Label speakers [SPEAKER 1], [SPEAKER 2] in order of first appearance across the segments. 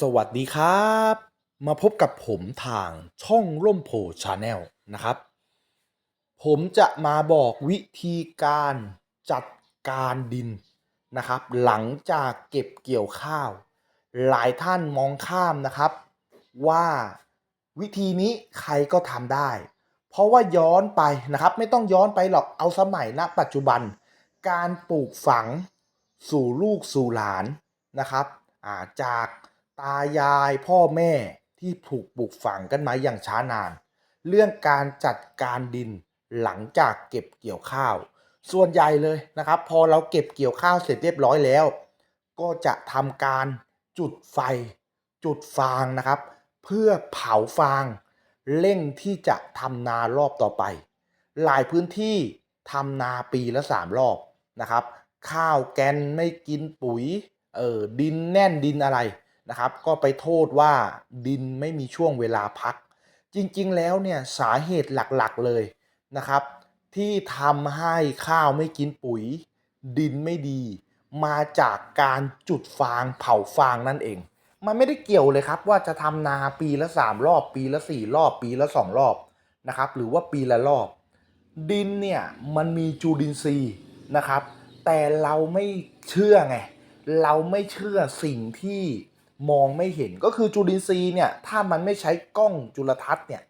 [SPEAKER 1] สวัสดีครับ มาพบกับผมทางช่องร่มโพชาแนลนะครับ ผมจะมาบอกวิธีการจัดการดินนะครับ หลังจากเก็บเกี่ยวข้าว หลายท่านมองข้ามนะครับ ว่าวิธีนี้ใครก็ทำได้ เพราะว่าย้อนไปนะครับ ไม่ต้องย้อนไปหรอกเอาสมัยณปัจจุบัน การปลูกฝังสู่ลูกสู่หลานนะครับจาก ตายายพ่อแม่ที่ถูกปลูกฝังกันมาอย่างช้านาน เรื่องการจัดการดินหลังจากเก็บเกี่ยวข้าว ส่วนใหญ่เลยนะครับ พอเราเก็บเกี่ยวข้าวเสร็จเรียบร้อยแล้ว ก็จะทำการจุดไฟ จุดฟางนะครับ เพื่อเผาฟาง เร่งที่จะทำนารอบต่อไป หลายพื้นที่ทำนาปีละสามรอบนะครับ ข้าวแกนไม่กินปุ๋ยเออดินแน่นดินอะไร นะครับ ก็ไปโทษว่าดินไม่มีช่วงเวลาพัก จริงๆแล้วเนี่ยสาเหตุหลักๆเลยนะครับ ที่ทำให้ข้าวไม่กินปุ๋ย ดินไม่ดี มาจากการจุดฟางเผาฟางนั่นเอง มันไม่ได้เกี่ยวเลยครับว่าจะทำนาปีละสามรอบ ปีละสี่รอบ ปีละสองรอบนะครับ หรือว่าปีละรอบ ดินเนี่ยมันมีจุลินทรีย์นะครับ แต่เราไม่เชื่อไงเราไม่เชื่อสิ่งที่ มองไม่เห็นก็คือจุลินทรีย์เนี่ยถ้ามันไม่ใช้กล้องจุลทรรศน์เนี่ย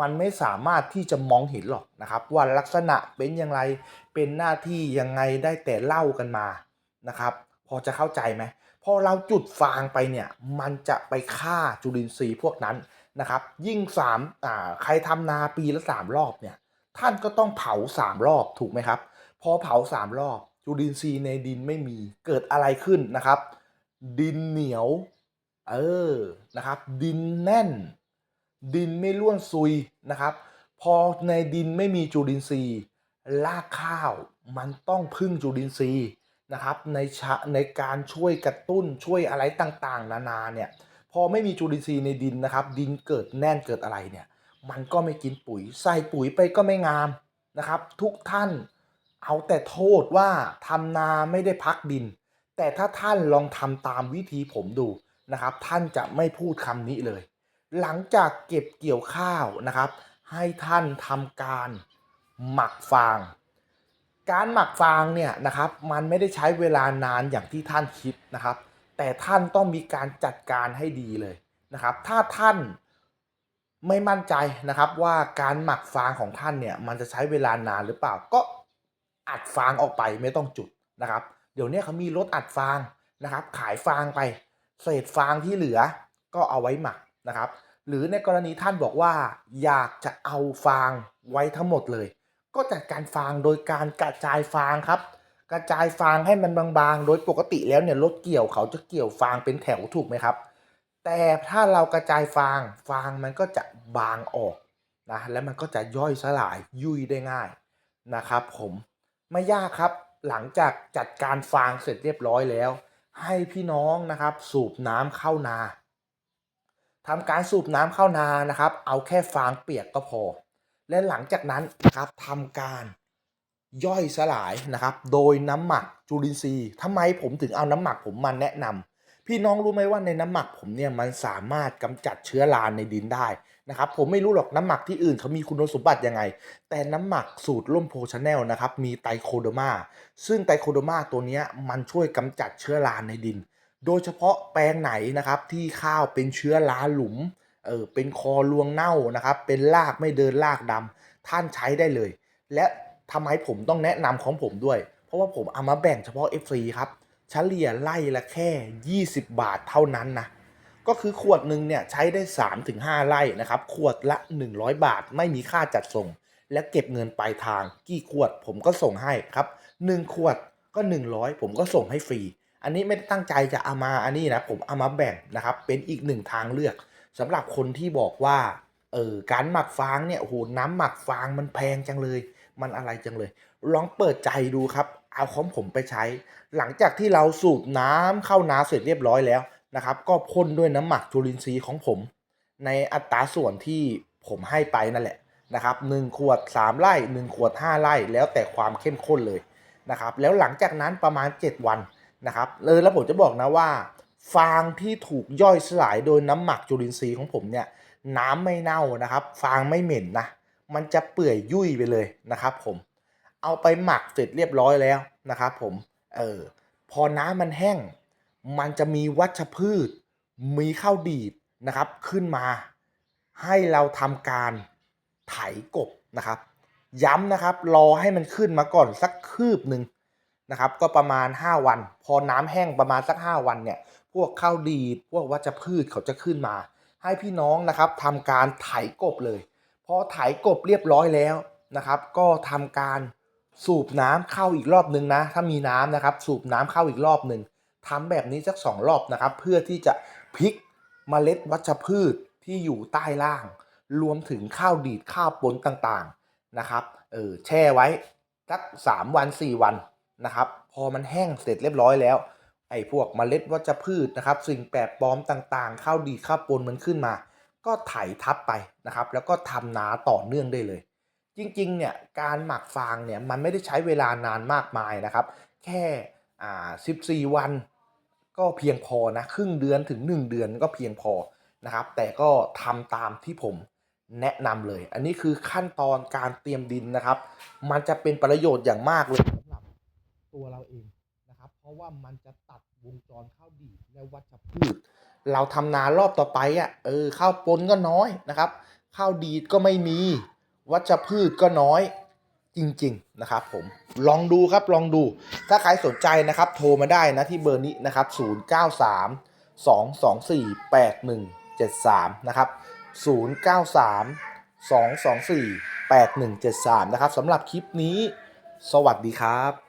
[SPEAKER 1] มันไม่สามารถที่จะมองเห็นหรอกนะครับ ว่าลักษณะเป็นอย่างไรเป็นหน้าที่ยังไงได้แต่เล่ากันมานะครับ พอจะเข้าใจไหมพอเราจุดฟางไปเนี่ยมันจะไปฆ่าจุลินทรีย์พวกนั้นนะครับ ยิ่งสามอ่าใครทำนาปีละสามรอบเนี่ยท่านก็ต้องเผาสามรอบถูกไหมครับ พอเผาสามรอบจุลินทรีย์ในดินไม่มีเกิดอะไรขึ้นนะครับ ดินเหนียว เออนะครับ ดินแน่น ดินไม่ร่วนซุยนะครับ พอในดินไม่มีจุลินทรีย์รากข้าวมันต้องพึ่งจุลินทรีย์นะครับ ในชะในการช่วยกระตุ้นช่วยอะไรต่างๆ นานาเนี่ยพอไม่มีจุลินทรีย์ในดินนะครับ ดินเกิดแน่นเกิดอะไรเนี่ย มันก็ไม่กินปุ๋ย ใส่ปุ๋ยไปก็ไม่งามนะครับ ทุกท่านเอาแต่โทษว่าทำนาไม่ได้พักดิน แต่ถ้าท่านลองทำตามวิธีผมดู นะครับ ท่านจะไม่พูดคำนี้เลย หลังจากเก็บเกี่ยวข้าวนะครับ ให้ท่านทำการหมักฟาง การหมักฟางเนี่ยนะครับมันไม่ได้ใช้เวลานานอย่างที่ท่านคิดนะครับ แต่ท่านต้องมีการจัดการให้ดีเลยนะครับ ถ้าท่านไม่มั่นใจนะครับว่าการหมักฟางของท่านเนี่ยมันจะใช้เวลานานหรือเปล่าก็อัดฟางออกไปไม่ต้องจุดนะครับ เดี๋ยวนี้เขามีรถอัดฟางนะครับ ขายฟางไป เศษฟางที่เหลือก็เอาไว้หมักนะครับ หรือในกรณีท่านบอกว่า อยากจะเอาฟางไว้ทั้งหมดเลย ก็จัดการฟางโดยการกระจายฟางครับ กระจายฟางให้มันบางๆ โดยปกติแล้วเนี่ยรถเกี่ยวเขาจะเกี่ยวฟางเป็นแถวถูกไหมครับ แต่ถ้าเรากระจายฟางฟางมันก็จะบางออกนะแล้วมันก็จะย่อยสลายยุ่ยได้ง่ายนะครับ ผมไม่ยากครับหลังจากจัดการฟางเสร็จเรียบร้อยแล้ว ให้พี่น้องนะครับสูบน้ำเข้านาทำการสูบน้ำเข้านานะครับ เอาแค่ฟางเปียกก็พอ และหลังจากนั้นนะครับทำการย่อยสลายนะครับ โดยน้ำหมักจุลินทรีย์ทำไมผมถึงเอาน้ำหมักผมมาแนะนำพี่น้องรู้ไหมว่าในน้ำหมักผมเนี่ยมันสามารถกำจัดเชื้อราในดินได้ นะครับผมไม่รู้หรอกน้ำหมักที่อื่นเขามีคุณสมบัติยังไง แต่น้ำหมักสูตรล่มโพชาแนลนะครับมีไตรโคโดมาซึ่งไตรโคโดมาตัวนี้มันช่วยกำจัดเชื้อราในดิน โดยเฉพาะแปลงไหนนะครับที่ข้าวเป็นเชื้อราหลุมเออเป็นคอรวงเน่านะครับเป็นรากไม่เดินรากดำท่านใช้ได้เลย และทำไมผมต้องแนะนำของผมด้วย เพราะว่าผมเอามาแบ่งเฉพาะ FC ครับเฉลี่ยไล่ละแค่ 20 บาทเท่านั้นนะ ก็คือขวดหนึ่งเนี่ยใช้ได้ 3-5 ไร่นะครับ ขวดละ 100 บาท ไม่มีค่าจัดส่ง และเก็บเงินปลายทาง กี่ขวดผมก็ส่งให้ครับ 1 ขวดก็ 100 ผมก็ส่งให้ฟรี อันนี้ไม่ได้ตั้งใจจะเอามาอันนี้นะ ผมเอามาแบ่งนะครับ เป็นอีกหนึ่งทางเลือกสำหรับคนที่บอกว่าเออการหมักฟางเนี่ยโหน้ำหมักฟางมันแพงจังเลย มันอะไรจังเลย ลองเปิดใจดูครับ เอาของผมไปใช้ หลังจากที่เราสูบน้ำเข้านาเสร็จเรียบร้อยแล้ว นะครับ ก็พ่นด้วยน้ำหมักจุลินทรีย์ของผม ในอัตราส่วนที่ผมให้ไปนั่นแหละนะครับ1ขวด 3 ไร่ 1 ขวด 5 ไร่ แล้วแต่ความเข้มข้นเลยนะครับ แล้วหลังจากนั้นประมาณ 7 วันนะครับเลยแล้วผมจะบอกนะว่า ฟางที่ถูกย่อยสลายโดยน้ำหมักจุลินทรีย์ของผมเนี่ยน้ำไม่เน่านะครับ ฟางไม่เหม็นนะ มันจะเปื่อยยุ่ยไปเลยนะครับ ผม เอาไปหมักเสร็จเรียบร้อยแล้วนะครับ ผม เออ พอน้ำมันแห้ง มันจะมีวัชพืช มีข้าวดีดนะครับ ขึ้นมา ให้เราทำการไถกบนะครับ ย้ำนะครับรอให้มันขึ้นมาก่อนสักคืบหนึ่งนะครับ ก็ประมาณ 5 วัน พอน้ำแห้งประมาณสัก 5 วันเนี่ย พวกข้าวดีด พวกวัชพืชเขาจะขึ้นมา ให้พี่น้องนะครับทำการไถกบเลย พอไถกบเรียบร้อยแล้วนะครับ ก็ทำการสูบน้ำเข้าอีกรอบหนึ่งนะถ้ามีน้ำนะครับสูบน้ำเข้าอีกรอบหนึ่ง ทำแบบนี้สักสองรอบนะครับ เพื่อที่จะพลิกเมล็ดวัชพืชที่อยู่ใต้ล่าง รวมถึงข้าวดีดข้าวปนต่างๆนะครับเออแช่ไว้สักสามวันสี่วันนะครับ พอมันแห้งเสร็จเรียบร้อยแล้ว ไอ้พวกเมล็ดวัชพืชนะครับ สิ่งแปลกปลอมต่างๆ ข้าวดีดข้าวปนมันขึ้นมา ก็ไถทับไปนะครับ แล้วก็ทำนาต่อเนื่องได้เลยจริงๆ เนี่ยการหมักฟางเนี่ยมันไม่ได้ใช้เวลานานมากมายนะครับ แค่ อ่า 14 วัน ก็เพียงพอนะครึ่งเดือนถึง 1 เดือนก็เพียงพอนะครับ แต่ก็ทำตามที่ผมแนะนำเลย อันนี้คือขั้นตอนการเตรียมดินนะครับ มันจะเป็นประโยชน์อย่างมากเลยสำหรับตัวเราเองนะครับ เพราะว่ามันจะตัดวงจรข้าวดีและวัชพืช เราทำนารอบต่อไปอะเออข้าวปนก็น้อยนะครับข้าวดีก็ไม่มี วัชพืชก็น้อย จริง ๆ นะครับผมลองดูครับลองดูถ้าใครสนใจนะครับโทรมาได้นะที่เบอร์นี้นะครับ 093 224 8173 นะครับ 093 224 8173 นะครับสำหรับคลิปนี้ สวัสดีครับ